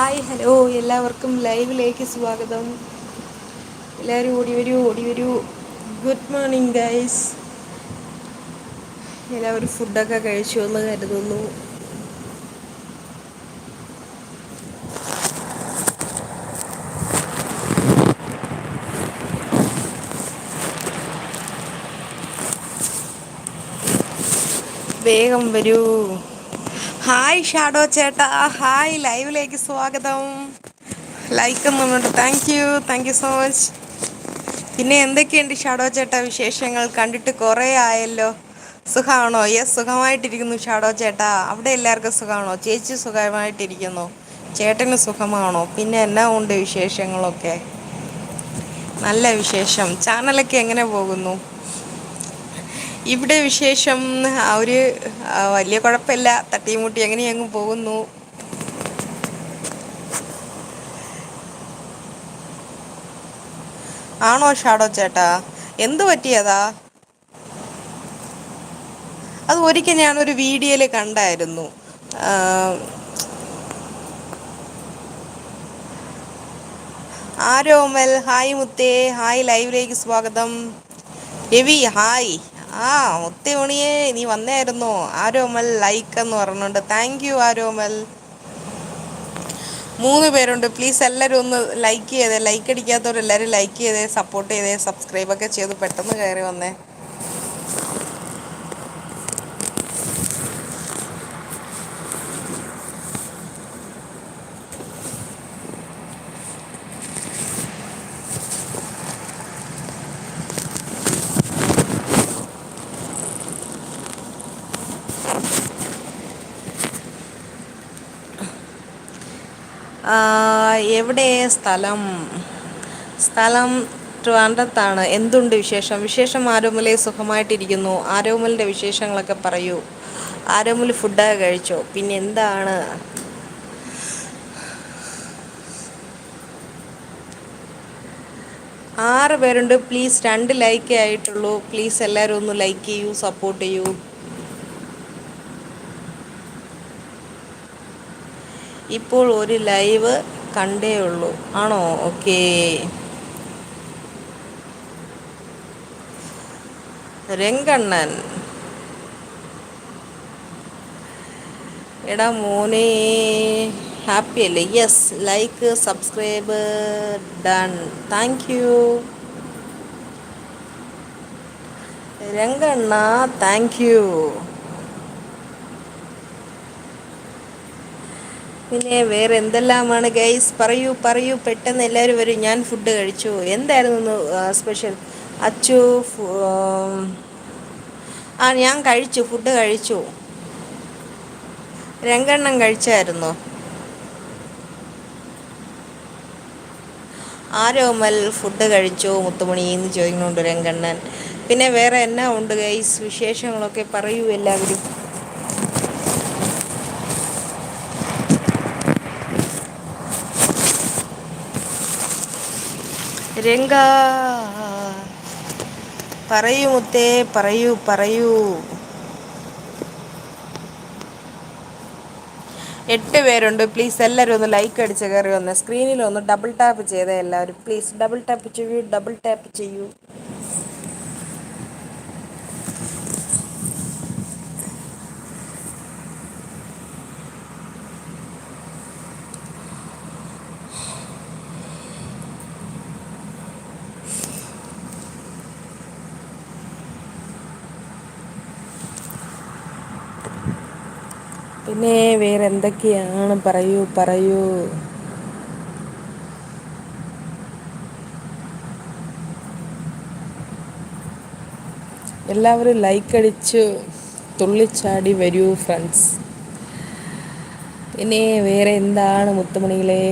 Hi hello എല്ലാവർക്കും ലൈവിലേക്ക് സ്വാഗതം. എല്ലാവരും ഓടി വരൂ ഓടി വരൂ. ഗുഡ് മോർണിംഗ് ഗൈസ് എല്ലാവരും ഫുഡൊക്കെ കഴിച്ചു എന്ന് കരുതുന്നു. വേഗം വരൂ. ഹായ് ഷാഡോ ചേട്ടാ. ഹായ് ലൈവിലേക്ക് സ്വാഗതം. ലൈക്ക് എന്നുണ്ട് thank you thank you so much പിന്നെ എന്തൊക്കെയുണ്ട് ഷാഡോ ചേട്ടാ വിശേഷങ്ങൾ? കണ്ടിട്ട് കുറേ ആയല്ലോ. സുഖമാണോ യെസ് സുഖമായിട്ടിരിക്കുന്നു ഷാഡോ ചേട്ടാ. അവിടെ എല്ലാവർക്കും സുഖമാണോ? ചേച്ചി സുഖമായിട്ടിരിക്കുന്നു. ചേട്ടന് സുഖമാണോ? പിന്നെ എന്നാ ഉണ്ട് വിശേഷങ്ങളൊക്കെ? നല്ല വിശേഷം. ചാനലൊക്കെ എങ്ങനെ പോകുന്നു? ഇവിടെ വിശേഷം ഒരു വലിയ കുഴപ്പമില്ല. തട്ടിമുട്ടി എങ്ങനെ അങ്ങ് പോകുന്നു. ആണോ ഷാഡോ ചേട്ടാ? എന്ത് പറ്റിയതാ അത്? ഒരിക്കൽ ഞാനൊരു വീഡിയോയിൽ കണ്ടായിരുന്നു. ആരോമൽ ഹായ് മുത്തേ ഹായ് ലൈവിലേക്ക് സ്വാഗതം. രവി ഹായ്. ആ മുത്തേ നീ വന്നായിരുന്നോ. ആരോമൽ ലൈക്ക് എന്ന് പറഞ്ഞുണ്ട് താങ്ക് യു ആരോമൽ. മൂന്ന് പേരുണ്ട്. പ്ലീസ് എല്ലാവരും ഒന്ന് ലൈക്ക് ചെയ്തേ. ലൈക്ക് അടിക്കാത്തവരെല്ലാവരും ലൈക്ക് ചെയ്തേ. സപ്പോർട്ട് ചെയ്തേ. സബ്സ്ക്രൈബ് ഒക്കെ ചെയ്ത്. പെട്ടെന്ന് കയറി വന്നേ. എവിടെ സ്ഥലം? സ്ഥലം ട്രിവാൻഡ്രത്താണ് എന്തുണ്ട് വിശേഷം? വിശേഷം ആരോമലെ സുഖമായിട്ടിരിക്കുന്നു. ആരോമലിന്റെ വിശേഷങ്ങളൊക്കെ പറയൂ. ആരോമൽ ഫുഡൊക്കെ കഴിച്ചോ? പിന്നെ എന്താണ്? ആറ് പേരുണ്ട്. പ്ലീസ് രണ്ട് ലൈക്ക് ആയിട്ടുള്ളൂ. പ്ലീസ് എല്ലാവരും ഒന്ന് ലൈക്ക് ചെയ്യൂ സപ്പോർട്ട് ചെയ്യൂ. ഇപ്പോൾ ഒരു ലൈവ് കണ്ടേ ഉള്ളൂ. ആണോ? ഓക്കേ. രംഗണ്ണൻ. എടാ മോനെ ഹാപ്പി അല്ലേ? Yes like subscribe done thank you Ranganna thank you പിന്നെ വേറെ എന്തെല്ലാമാണ് ഗൈസ് പറയൂ പറയൂ. പെട്ടെന്ന് എല്ലാവരും വരും. ഞാൻ ഫുഡ് കഴിച്ചു. എന്തായിരുന്നു സ്പെഷ്യൽ അച്ചു ആ ഞാൻ കഴിച്ചു ഫുഡ് കഴിച്ചു. രണ്ടെണ്ണം കഴിച്ചായിരുന്നു? ആരോമൽ ഫുഡ് കഴിച്ചു മുത്തുമണി എന്ന് ചോദിക്കുന്നുണ്ട് രംഗണ്ണൻ പിന്നെ വേറെ എന്നാ ഉണ്ട് ഗൈസ് വിശേഷങ്ങളൊക്കെ പറയൂ എല്ലാവരും. രംഗ. പറയൂ മുത്തേ പറയൂ പറയൂ. എട്ട് പേരുണ്ട്. പ്ലീസ് എല്ലാവരും ഒന്ന് ലൈക്ക് അടിച്ച് കയറി വന്ന് സ്ക്രീനിൽ ഒന്ന് ഡബിൾ ടാപ്പ് ചെയ്തേ എല്ലാവരും. പ്ലീസ് ഡബിൾ ടാപ്പ് ചെയ്യൂ ഡബിൾ ടാപ്പ് ചെയ്യൂ. പിന്നെ വേറെ എന്തൊക്കെയാണ് പറയൂ പറയൂ. എല്ലാവരും ലൈക്ക് അടിച്ച് തുള്ളിച്ചാടി വരൂ ഫ്രണ്ട്സ് പിന്നെ വേറെ എന്താണ് മുത്തുമണികളെ?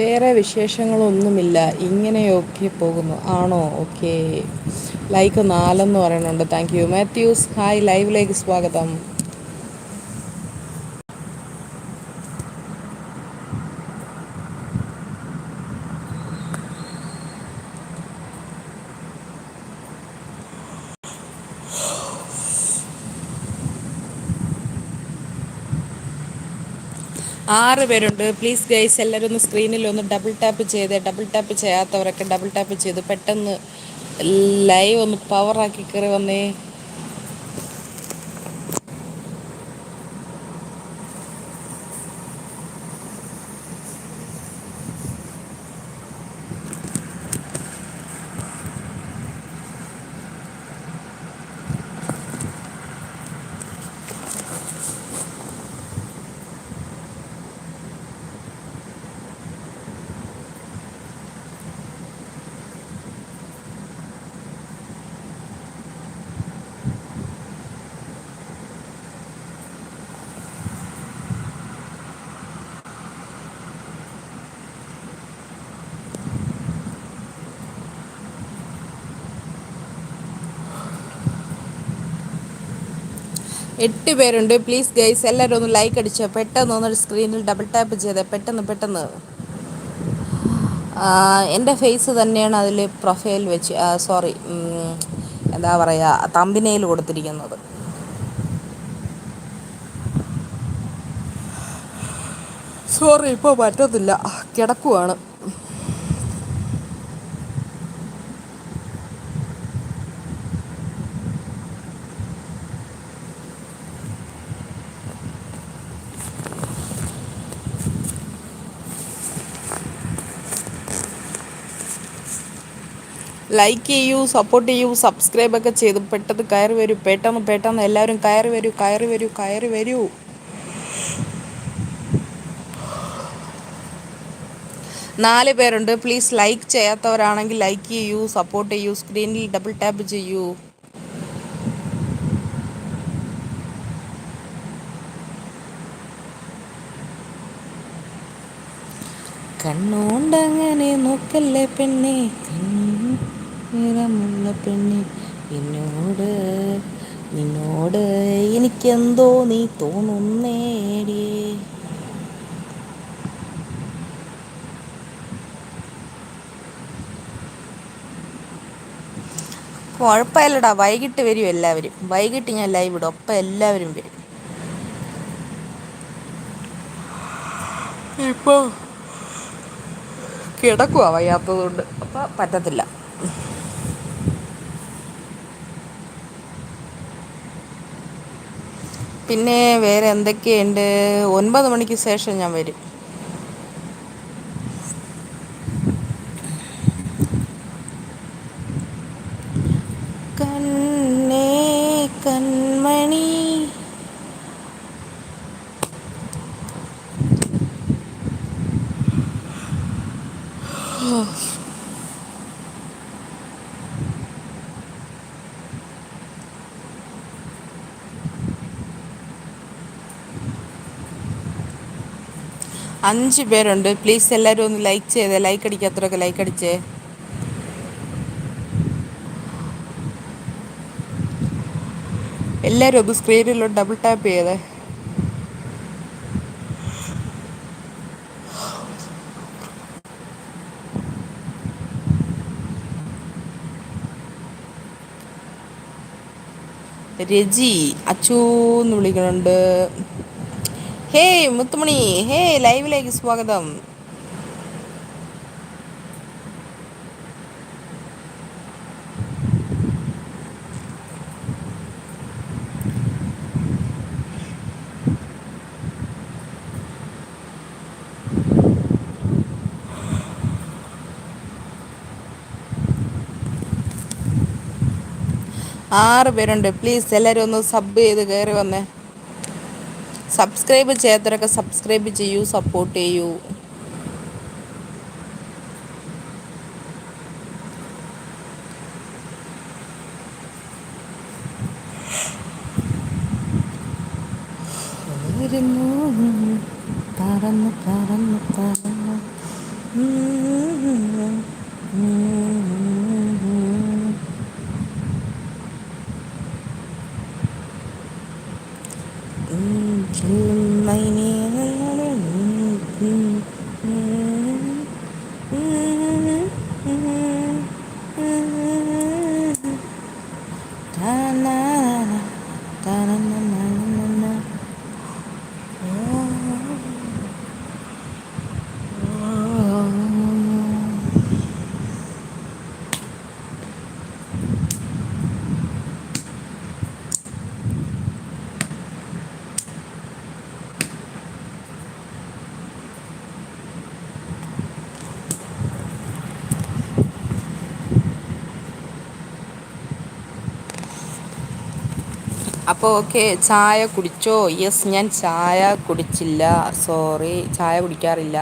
വേറെ വിശേഷങ്ങളൊന്നുമില്ല. ഇങ്ങനെയൊക്കെ പോകുന്നു. ആണോ? ഓക്കെ. ലൈക്ക് നാലെന്ന് പറയുന്നുണ്ട്. Thank you. മാത്യൂസ് ഹായ്. ലൈവിലേക്ക് സ്വാഗതം. ആറ് പേരുണ്ട്. പ്ലീസ് ഗൈസ് എല്ലാവരും ഒന്ന് സ്ക്രീനിൽ ഒന്ന് ഡബിൾ ടാപ്പ് ചെയ്ത്. ഡബിൾ ടാപ്പ് ചെയ്യാത്തവരൊക്കെ ഡബിൾ ടാപ്പ് ചെയ്ത്. പെട്ടെന്ന് ലൈവ് ഒന്ന് പവറാക്കി കയറി വന്നേ. എട്ട് പേരുണ്ട്. പ്ലീസ് ഗൈസ് എല്ലാവരും ഒന്ന് ലൈക്ക് അടിച്ചോ. പെട്ടെന്ന് ഒന്ന് സ്ക്രീനിൽ ഡബിൾ ടാപ്പ് ചെയ്ത്. പെട്ടെന്ന് പെട്ടെന്ന്. എന്റെ ഫേസ് തന്നെയാണ് അതിൽ പ്രൊഫൈൽ വെച്ച് സോറി എന്താ പറയുക തമ്പിനയിൽ കൊടുത്തിരിക്കുന്നത്. സോറി ഇപ്പോൾ പറ്റത്തില്ല. കിടക്കുവാണ്. ലൈക്ക് ചെയ്യൂ സപ്പോർട്ട് ചെയ്യൂ സബ്സ്ക്രൈബ് ഒക്കെ ചെയ്ത് പെട്ടെന്ന് കയറി വരൂ പെട്ടെന്ന് പെട്ടെന്ന് എല്ലാവരും കയറി വരൂ കയറി വരൂ കയറി വരൂ. നാല് പേരുണ്ട്. പ്ലീസ് ലൈക്ക് ചെയ്യാത്തവരാണെങ്കിൽ ലൈക്ക് ചെയ്യൂ സപ്പോർട്ട് ചെയ്യൂ സ്ക്രീനിൽ ഡബിൾ ടാപ്പ് ചെയ്യൂ. കണ്ണോണ്ടങ്ങനെ നോക്കല്ലേ പെണ്ണെ നിറമുള്ള പെണ്ണി എന്നോട് നിന്നോട് എനിക്കെന്തോ നീ തോന്നുന്നേടിയേ കുഴപ്പമില്ലടാ വൈകിട്ട് വരും എല്ലാവരും. വൈകിട്ട് ഞാൻ ലൈവ് ഇടും. അപ്പം എല്ലാവരും വരും. ഇപ്പോ കിടക്കുക വയ്യാത്തതുകൊണ്ട്. അപ്പം പറ്റത്തില്ല. പിന്നെ വേറെ എന്തൊക്കെയുണ്ട്? ഒൻപത് മണിക്ക് ശേഷം ഞാൻ വരും കണ്ണേ കൺമണി അഞ്ച് പേരുണ്ട്. പ്ലീസ് എല്ലാവരും ഒന്ന് ലൈക്ക് ചെയ്തേ. ലൈക്ക് അടിക്കാത്തവരൊക്കെ ലൈക്ക് അടിച്ചേ. എല്ലാവരും ഒന്ന് സ്ക്രീനിൽ ഡബിൾ ടാപ്പ് ചെയ്തേ. രജി അച്ചൂന്ന് വിളിക്കുന്നുണ്ട് ഹേ മുത്തുമണി. ഹേ ലൈവിലേക്ക് സ്വാഗതം. ആറ് പേരുണ്ട്. പ്ലീസ് എല്ലാവരും ഒന്ന് സബ് ചെയ്ത് കയറി വന്നേ. സബ്സ്ക്രൈബ് ചെയ്യാത്തവരൊക്കെ സബ്സ്ക്രൈബ് ചെയ്യൂ സപ്പോർട്ട് ചെയ്യൂ. പറന്ന് പറന്ന് പറന്ന് അപ്പോൾ ഓക്കെ ചായ കുടിച്ചോ? യെസ് ഞാൻ ചായ കുടിച്ചില്ല. സോറി ചായ കുടിക്കാറില്ല.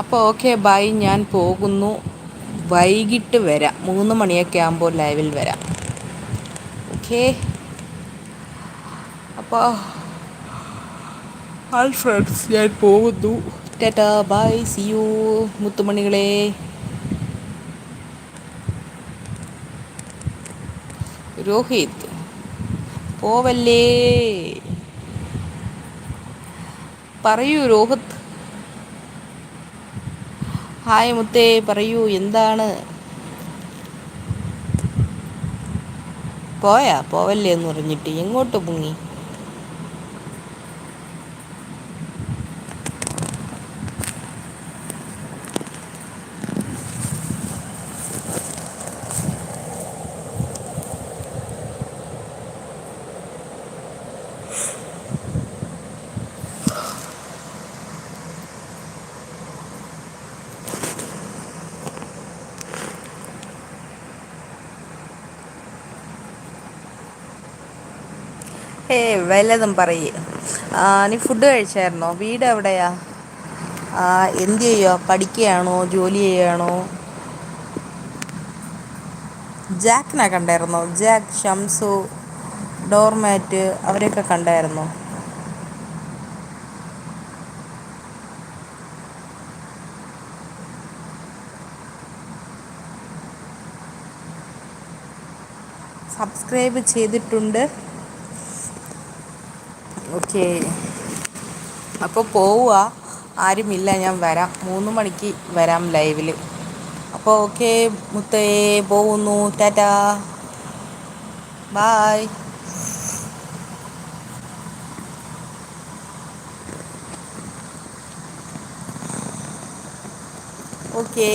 അപ്പോൾ ഓക്കെ ബൈ ഞാൻ പോകുന്നു. വൈകിട്ട് വരാം. മൂന്ന് മണിയൊക്കെ ആകുമ്പോൾ ലൈവിൽ വരാം. ഓക്കെ അപ്പോൾ ഹായ് ഫ്രണ്ട്സ് ഞാൻ പോകുന്നു. ടാറ്റാ ബൈ സി യു മുത്തുമണികളെ. രോഹിത് പോവല്ലേ? പറയൂ രോഹിത്. ഹായ് മുത്തേ പറയൂ എന്താണ്? പോയാ പോവല്ലേ എന്ന് പറഞ്ഞിട്ട് എങ്ങോട്ട് പൊങ്ങി? ഏ വല്ലതും പറയ്. നീ ഫുഡ് കഴിച്ചായിരുന്നോ? വീട് എവിടെയാ? ആ എന്ത് ചെയ്യുക പഠിക്കുകയാണോ? ജോലി ചെയ്യുകയാണോ? ജാക്കിനെ കണ്ടായിരുന്നോ? ജാക്ക് ഷംസു ഡോർമാറ്റ് അവരെയൊക്കെ കണ്ടായിരുന്നോ? സബ്സ്ക്രൈബ് ചെയ്തിട്ടുണ്ട്. ഓക്കെ. അപ്പോൾ പോവുക. ആരുമില്ല ഞാൻ വരാം. മൂന്ന് മണിക്ക് വരാം ലൈവിൽ അപ്പോൾ ഓക്കെ മുത്തേ പോകുന്നു ടാറ്റാ. ബായ്. ഓക്കേ.